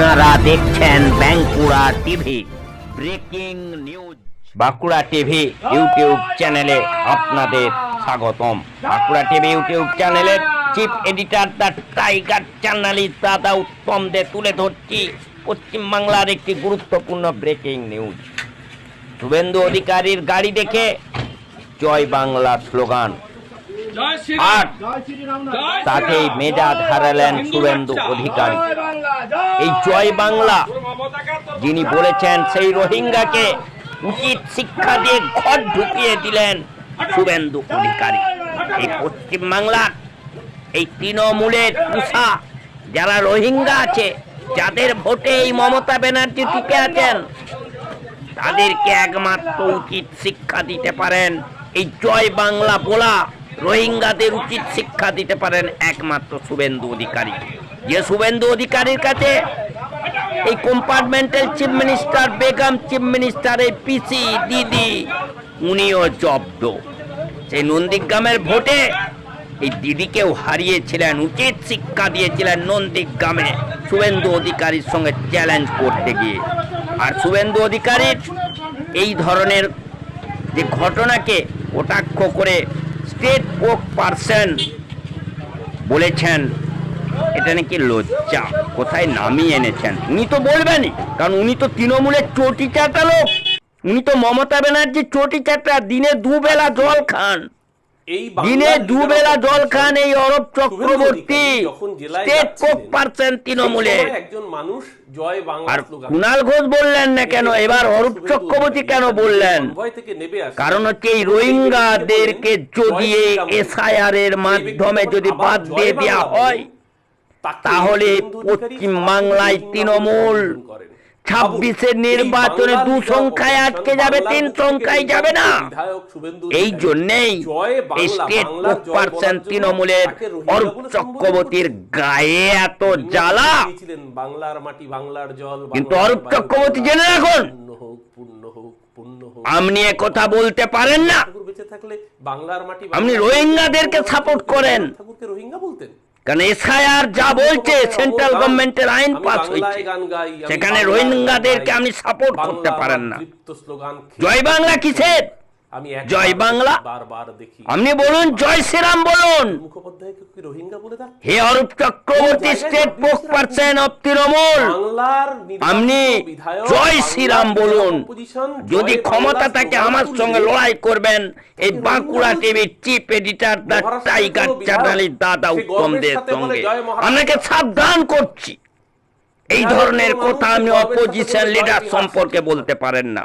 আপনারা দেখছেন Bankura TV, breaking news. Bankura TV YouTube চ্যানেলে আপনাদের স্বাগতম। বাঁকুড়া টিভি ইউটিউব চ্যানেলের chief editor the tiger journalist দাদা উত্তম দে তুলে ধরছি পশ্চিমবাংলার একটি গুরুত্বপূর্ণ ব্রেকিং নিউজ। শুভেন্দু অধিকারীর গাড়ি দেখে জয় বাংলা স্লোগান। জয় তাতেই মেজাজ হারালেন শুভেন্দু অধিকারী। এই জয় বাংলা যিনি বলেছেন সেই রোহিঙ্গাকে উচিত শিক্ষা দিয়ে ঘর ঢুকিয়ে দিলেন শুভেন্দু অধিকারী। এই পশ্চিম বাংলার এই তৃণমূলের তুষা যারা রোহিঙ্গা আছে যাদের ভোটে এই মমতা ব্যানার্জি টিকে আছেন তাদেরকে একমাত্র উচিত শিক্ষা দিতে পারেন। এই জয় বাংলা বলা রোহিঙ্গাদের উচিত শিক্ষা দিতে পারেন একমাত্র শুভেন্দু অধিকারী। যে শুভেন্দু অধিকারীর কাছে এই কম্পার্টমেন্টাল চিফ মিনিস্টার বেগম চিফ মিনিস্টার এই পিসি দিদি উনিও জব্দ। সেই নন্দীগ্রামের ভোটে এই দিদিকেও হারিয়েছিলেন, উচিত শিক্ষা দিয়েছিলেন নন্দীগ্রামে শুভেন্দু অধিকারীর সঙ্গে চ্যালেঞ্জ করতে গিয়ে। আর শুভেন্দু অধিকারীর এই ধরনের যে ঘটনাকে কটাক্ষ করে স্টেট ওক পারসন বলেছেন, এটা নাকি লজ্জা। কোথায় নামিয়ে এনেছেন? উনি তো বলবেনই, কারণ উনি তো তৃণমূলের চটি চাটা লোক। উনি তো মমতা ব্যানার্জির চটি চাটা দিনে দুবেলা জল খান। দিনে দুবেলা জল খান এই অরব চক্রবর্তী স্টেট তৃণমূলের সেই সময় একজন মানুষ জয় বাংলা কুণাল ঘোষ বললেন না কেন? এবার অরূপ চক্রবর্তী কেন বললেন। কারণ হচ্ছে এই রোহিঙ্গাদেরকে যদি এসআইআর এর মাধ্যমে যদি বাদ দিয়ে দেওয়া হয় তাহলে পশ্চিম বাংলায় তৃণমূল। ছাব্বিশের নির্বাচনে দু সংখ্যায় আটকে যাবে তিন সংখ্যায় যাবে না। এই জন্যেই স্টেট বাংলার পার্সেন্ট তৃণমূলের অরূপ চক্রবর্তীর গায়ে এত জ্বালা। বাংলার মাটি বাংলার জল কিন্তু অরূপ চক্রবর্তী জেনে রাখুন। আপনি কথা বলতে পারেন না। আপনি রোহিঙ্গাদেরকে সাপোর্ট করেন। ঠাকুরকে রোহিঙ্গা বলতেন। কারণ এসআইআর যা বলছে সেন্ট্রাল গভর্নমেন্টের আইন আমি পাস হয়েছে আমি সেখানে রোহিঙ্গাদেরকে আপনি সাপোর্ট করতে পারেন না। জয় বাংলা কিসের? আমি জয় বাংলা? বারবার দেখি। আপনি বলুন জয় শ্রীরাম বলুন। মুখোপাধ্যায়কে কি রোহিঙ্গা বলে ডাক হে অরূপ চক্রবর্তী স্টেট পোক পার্সেন্ট অফ তৃণমূল। আপনি জয় শ্রীরাম বলুন। যদি জয় ক্ষমতা থাকে আমার সঙ্গে লড়াই করবেন। এই বাঁকুড়া রোহিঙ্গা টিভির চিফ এডিটর দা টাইগার চ্যানেলের দাদা উত্তম গর্বের দের সঙ্গে। আপনাকে সাবধান করছি। এই ধরনের কথা আপনি অপোজিশন লিডার সম্পর্কে বলতে পারেন না।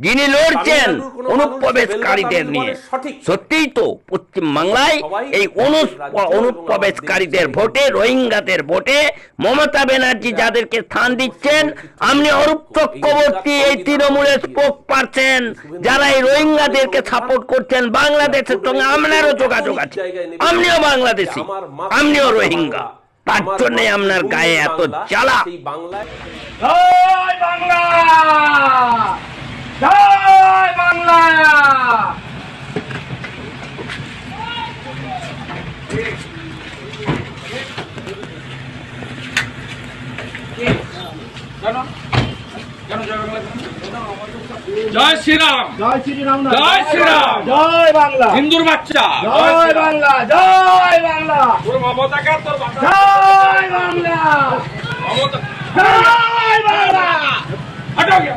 যিনি লড়ছেন অনুপ্রবেশকারীদের নিয়ে। সঠিক। সত্যিই তো পশ্চিম বাংলায় এই অনু- অনুপ্রবেশকারীদের ভোটে রোহিঙ্গাদের ভোটে মমতা ব্যানার্জি যাদেরকে স্থান দিচ্ছেন আপনি অরূপ চক্রবর্তী এই তৃণমূলের স্পোক পারছেন যারা এই রোহিঙ্গাদেরকে সাপোর্ট করছেন বাংলাদেশের সঙ্গে আপনারও যোগাযোগ আছে। আপনিও বাংলাদেশি আপনিও রোহিঙ্গা। তার জন্য আপনার গায়ে এত জ্বালা। বাংলায় বাংলা! বাংলা জয় শ্রীরাম। জয় শ্রীরাম না। জয় শ্রীরাম। জয় বাংলা। হিন্দুর বাচ্চা। জয় বাংলা। জয় বাংলা। তোর মমতাকে আর তোর বাচ্চা। জয় বাংলা। মমতা জয় বাংলা। হটো গিয়া।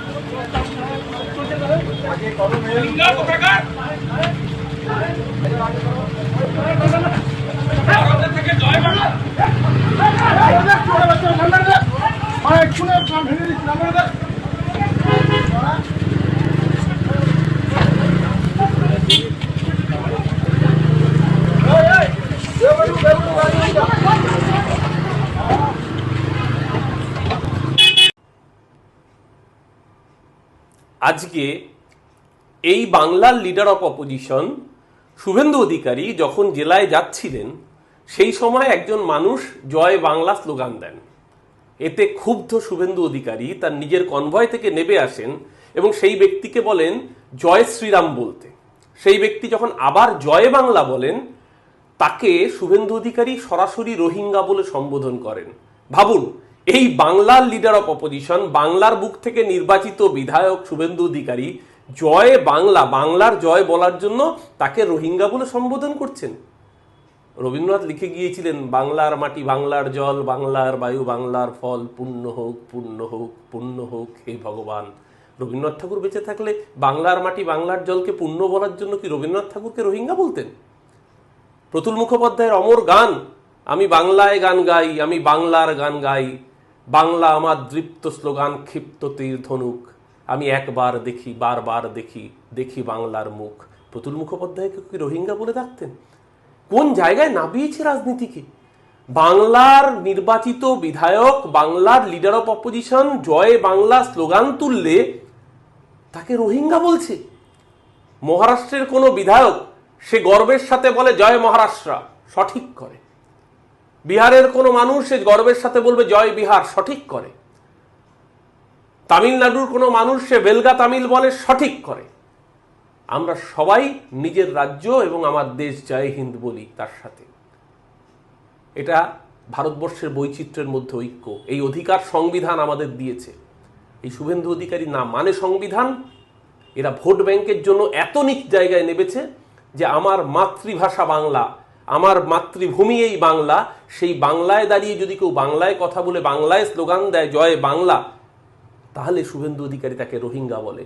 এক্ষুনি আপনার ভেঙে দিচ্ছি আমার আজকে এই বাংলার leader of opposition Suvendu Adhikari, যখন জেলায় যাচ্ছিলেন, সেই সময় একজন মানুষ জয় বাংলা স্লোগান দেন। এতে ক্ষুব্ধ শুভেন্দু অধিকারী তার নিজের কনভয় থেকে নেমে আসেন এবং সেই ব্যক্তিকে বলেন, জয় শ্রীরাম বলতে। সেই ব্যক্তি যখন আবার জয় বাংলা বলেন, তাকে শুভেন্দু অধিকারী সরাসরি রোহিঙ্গা বলে সম্বোধন করেন। ভাবুন, এই বাংলার লিডার অফ অপোজিশন বাংলার বুক থেকে নির্বাচিত বিধায়ক শুভেন্দু অধিকারী জয় বাংলা, বাংলার জয় বলার জন্য তাকে রোহিঙ্গা বলে সম্বোধন করছেন। রবীন্দ্রনাথ লিখে গিয়েছিলেন, বাংলার মাটি বাংলার জল, বাংলার বায়ু, বাংলার ফল পূর্ণ হোক, পুণ্য হোক পুণ্য হোক, হে ভগবান। রবীন্দ্রনাথ ঠাকুর বেঁচে থাকলে বাংলার মাটি বাংলার জলকে পূর্ণ বলার জন্য কি রবীন্দ্রনাথ ঠাকুরকে রোহিঙ্গা বলতেন? প্রতুল মুখোপাধ্যায়ের অমর গান, আমি বাংলায় গান গাই, আমি বাংলার গান গাই, বাংলা আমার দৃপ্ত স্লোগান, ক্ষিপ্ত তীর ধনুক। আমি একবার দেখি, বারবার দেখি দেখি বাংলার মুখ। প্রতুল মুখোপাধ্যায়কে কি রোহিঙ্গা বলে ডাকতেন? কোন জায়গায় নামিয়েছে রাজনীতিকে? বাংলার নির্বাচিত বিধায়ক, বাংলার লিডার অফ অপোজিশন জয় বাংলা স্লোগান তুললে তাকে রোহিঙ্গা বলছে। মহারাষ্ট্রের কোনো বিধায়ক সে গর্বের সাথে বলে, জয় মহারাষ্ট্র সঠিক করে। বিহারের কোনো মানুষ সে গর্বের সাথে বলবে, জয় বিহার সঠিক করে। তামিলনাড়ুর কোনো মানুষ সে বেলগা তামিল বলে সঠিক করে। আমরা সবাই নিজের রাজ্য এবং আমার দেশ জয় হিন্দ বলি তার সাথে। এটা ভারতবর্ষের বৈচিত্র্যের মধ্যে ঐক্য। এই অধিকার সংবিধান আমাদের দিয়েছে। এই শুভেন্দু অধিকারী না মানে সংবিধান, এরা ভোট ব্যাংকের জন্য এত নিচ জায়গায় নেবেছে যে আমার মাতৃভাষা বাংলা, আমার মাতৃভূমি এই বাংলা, সেই বাংলায় দাঁড়িয়ে যদি কেউ বাংলায় কথা বলে, বাংলায় স্লোগান দেয়, জয় বাংলা তাহলে শুভেন্দু অধিকারী তাকে রোহিঙ্গা বলে।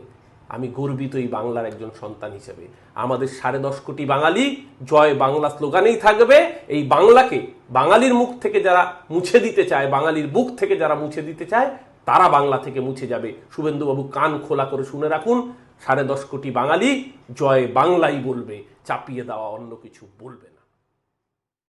আমি গর্বিত এই বাংলার একজন সন্তান হিসেবে। আমাদের সাড়ে দশ কোটি বাঙালি জয় বাংলা স্লোগানেই থাকবে। এই বাংলাকে বাঙালির মুখ থেকে যারা মুছে দিতে চায়, বাঙালির বুক থেকে যারা মুছে দিতে চায়, তারা বাংলা থেকে মুছে যাবে। শুভেন্দুবাবু কান খোলা করে শুনে রাখুন, সাড়ে দশ কোটি বাঙালি জয় বাংলাই বলবে, চাপিয়ে দেওয়া অন্য কিছু বলবে না।